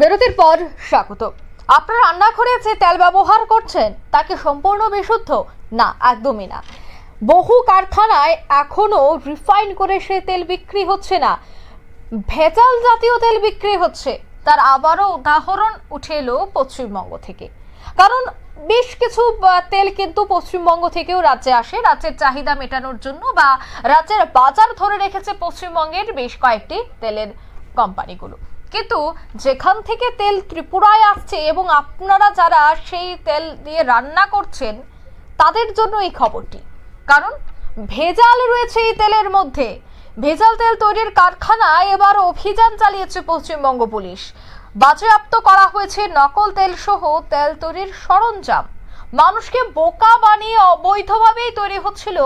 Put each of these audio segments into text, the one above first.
বিরতির পর স্বাগত। আপনার রান্নাঘরে যে তেল ব্যবহার করছেন তাকে সম্পূর্ণ বিশুদ্ধ? না, একদমই না। বহু কারখানায় এখনও রিফাইন করে সে তেল বিক্রি হচ্ছে না। ভেজাল জাতীয় তেল বিক্রি হচ্ছে। তার আবারও উদাহরণ উঠে এলো পশ্চিমবঙ্গ থেকে। কারণ বেশ কিছু তেল কিন্তু পশ্চিমবঙ্গ থেকেও রাজ্যে আসে। রাজ্যের চাহিদা মেটানোর জন্য বা রাজ্যের বাজার ধরে রেখেছে পশ্চিমবঙ্গের বেশ কয়েকটি তেলের কোম্পানিগুলো। কিন্তু যেখান থেকে তেল ত্রিপুরায় আসছে এবং আপনারা যারা সেই তেল দিয়ে রান্না করছেন, তাদের জন্য এই খবরটি। কারণ ভেজাল রয়েছে এই তেলের মধ্যে। ভেজাল তেল তৈরির কারখানায় এবার অভিযান চালিয়েছে পশ্চিমবঙ্গ পুলিশ। বাজেয়াপ্ত করা হয়েছে নকল তেল সহ তেল তৈরির সরঞ্জাম। মানুষকে বোকা বানিয়ে অবৈধভাবেই তৈরি হচ্ছিল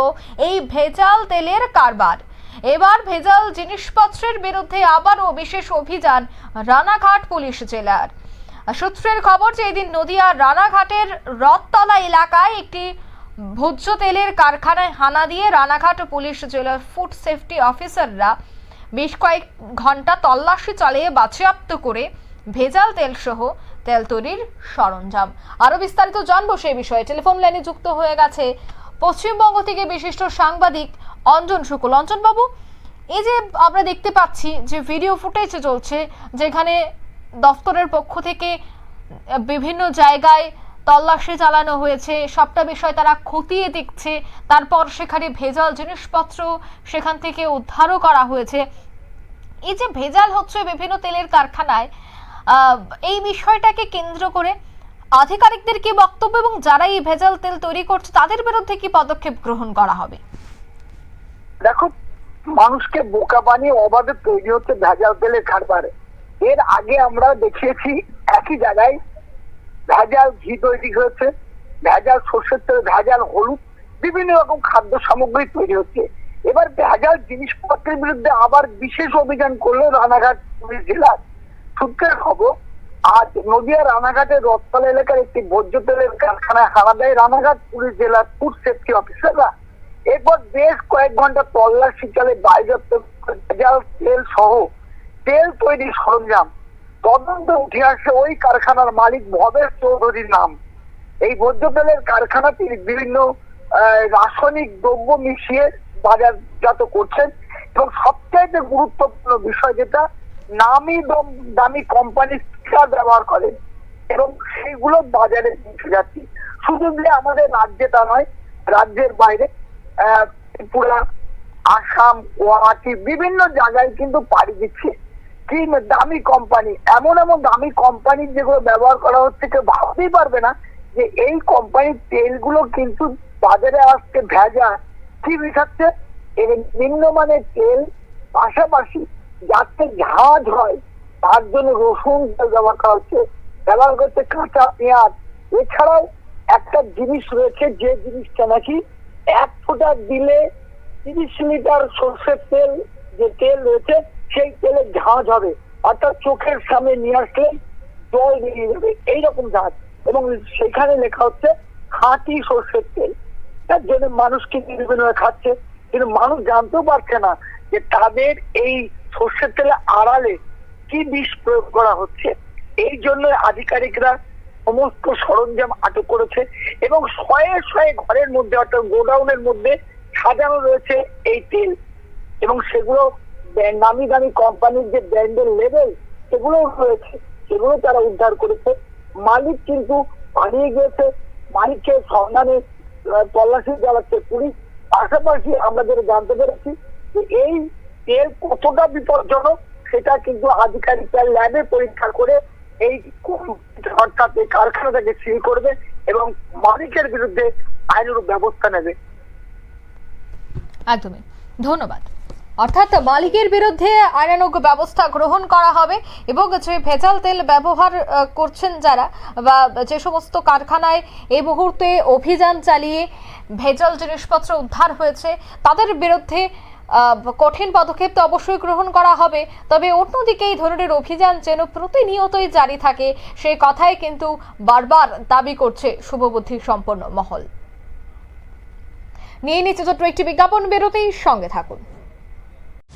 এই ভেজাল তেলের কারবার। এবার ভেজাল জিনিসপত্রের বিরুদ্ধে আবারও বিশেষ অভিযান রানাঘাট পুলিশ জেলার। সূত্রের খবর যে এদিন নদিয়ার রানাঘাটের রথতলা এলাকায় একটি ভোজ্য তেলের কারখানায় হানা দিয়ে রানাঘাট পুলিশ জেলার ফুড সেফটি অফিসাররা বেশ কয়েক ঘণ্টা তল্লাশি চালিয়ে বাজেয়াপ্ত করে ভেজাল তেল সহ তেল তৈরির সরঞ্জাম। আরও বিস্তারিত জানব সেই বিষয়ে। টেলিফোন লাইনে যুক্ত হয়ে গেছে পশ্চিমবঙ্গ থেকে বিশিষ্ট সাংবাদিক অঞ্জন শুকুল। অঞ্জন বাবু এই যে আমরা দেখতে পাচ্ছি যে ভিডিও ফুটেজ চলছে, যেখানে দফতরের পক্ষ থেকে বিভিন্ন জায়গায় তল্লাশি চালানো হয়েছে, সবটা বিষয় তারা খতিয়ে দেখছে, তারপর সেখানে ভেজাল জিনিসপত্র সেখান থেকে উদ্ধারও করা হয়েছে। এই যে ভেজাল হচ্ছে বিভিন্ন তেলের কারখানায় এই বিষয়টাকে কেন্দ্র করে আধিকারিকদের কি বক্তব্য এবং যারা এই ভেজাল তেল তৈরি করছে, তাদের বিরুদ্ধে কি পদক্ষেপ গ্রহণ করা হবে? দেখো, মানুষকে বোকা বানিয়ে অবাধে তৈরি হচ্ছে ভেজাল তেলের কারবারে এর আগে আমরা দেখিয়েছি একই জায়গায় ভেজাল ঘি তৈরি হয়েছে, ভেজাল সর্ষের তেল, ভেজাল হলুদ, বিভিন্ন রকম খাদ্য সামগ্রী তৈরি হচ্ছে। এবার ভেজাল জিনিসপত্রের বিরুদ্ধে আবার বিশেষ অভিযান করল রানাঘাট পুলিশ জেলার সূত্রের খবর, আজ নদিয়া রানাঘাটের রথতলা এলাকার একটি ভোজ্য তেলের কারখানায় হানা দেয় রানাঘাট পুলিশ জেলার ফুড সেফটি অফিসাররা। এরপর বেশ কয়েক ঘণ্টা তল্লাশি চালে বায়োজাপ্ত তেল সহ তেল তৈরির সরঞ্জাম। তদন্ত উঠে আসে ওই কারখানার মালিক ভবেশ চৌধুরীর নাম। এই ভোজ্য তেলের কারখানা তিনি বিভিন্ন রাসায়নিক দ্রব্য মিশিয়ে বাজারজাত করছেন এবং সবচাইতে গুরুত্বপূর্ণ বিষয় যেটা, নামি দম- স্টিকার ব্যবহার করেন এবং সেইগুলো বাজারে যাচ্ছে। শুধু যে আমাদের রাজ্যে তা নয়, রাজ্যের বাইরে ত্রিপুরা আসাম, গুয়াহাটি, বিভিন্ন জায়গায় কিন্তু পাড়ি দিচ্ছে। কি দামি কোম্পানি এমন এমন দামি কোম্পানি যেগুলো ব্যবহার করা হচ্ছে, কেউ ভাবতেই পারবে না যে এই কোম্পানির তেলগুলো কিন্তু বাজারে আসছে ভেজা কি মিশাচ্ছে? এবং নিম্নমানের তেল, পাশাপাশি যাতে ঝাঁজ হয়, তার জন্য রসুন ব্যবহার করা হচ্ছে, ব্যবহার করছে কাঁচা পেঁয়াজ। এছাড়াও একটা জিনিস রয়েছে, যে জিনিসটা নাকি এক ফোঁটা দিলে তিরিশ লিটার সর্ষের তেল যে তেল রয়েছে, সেই তেলে ঝাঁজ হবে। অর্থাৎ চোখের সামনে নিয়ে আসলে জল বেরিয়ে যাবে। এইরকম ঝাঁজ। এবং সেখানে লেখা হচ্ছে, খাঁটি সর্ষের তেল। তার জন্য মানুষ কিন্তু বিভিন্ন খাচ্ছে? কিন্তু মানুষ জানতেও পারছে না যে তাদের এই সর্ষের তেলে আড়ালে কি বিষ প্রয়োগ করা হচ্ছে। এই জন্য আধিকারিকরা সমস্ত সরঞ্জাম আটক করেছে এবং শয়ে শয়ে ঘরের মধ্যে অর্থাৎ গোডাউনের মধ্যে সাজানো রয়েছে এই তেল। এবং সেগুলো নামি দামি কোম্পানির যে ব্র্যান্ডের লেভেল সেগুলো রয়েছে। সেগুলো তারা উদ্ধার করেছে। মালিক কিন্তু পালিয়ে গিয়েছে। মালিককে সন্ধানে তল্লাশি চালাচ্ছে পুলিশ। পাশাপাশি আমরা যেটা জানতে পেরেছি যে এই তেল কতটা বিপজ্জনক, সেটা কিন্তু আধিকারিকরা ল্যাবে পরীক্ষা করে এই অর্থাৎ এই কারখানাটাকে সিল করবে এবং মালিকের বিরুদ্ধে আইনের ব্যবস্থা নেবে? একদমই। ধন্যবাদ। অর্থাৎ মালিকের বিরুদ্ধে আইনানুগ ব্যবস্থা গ্রহণ করা হবে এবং যে ভেজাল তেল ব্যবহার করছেন যারা বা যে সমস্ত কারখানায় এই মুহূর্তে অভিযান চালিয়ে ভেজাল জিনিসপত্র উদ্ধার হয়েছে, তাদের বিরুদ্ধে কঠিন পদক্ষেপ তো অবশ্যই গ্রহণ করা হবে। তবে অন্যদিকে এই ধরনের অভিযান যেন প্রতিনিয়তই জারি থাকে সেই কথাই কিন্তু বারবার দাবি করছে শুভবুদ্ধি সম্পন্ন মহল। নিয়ে নিচ্ছে ছোট্ট একটি বিজ্ঞাপন বেরোতেই সঙ্গে থাকুন।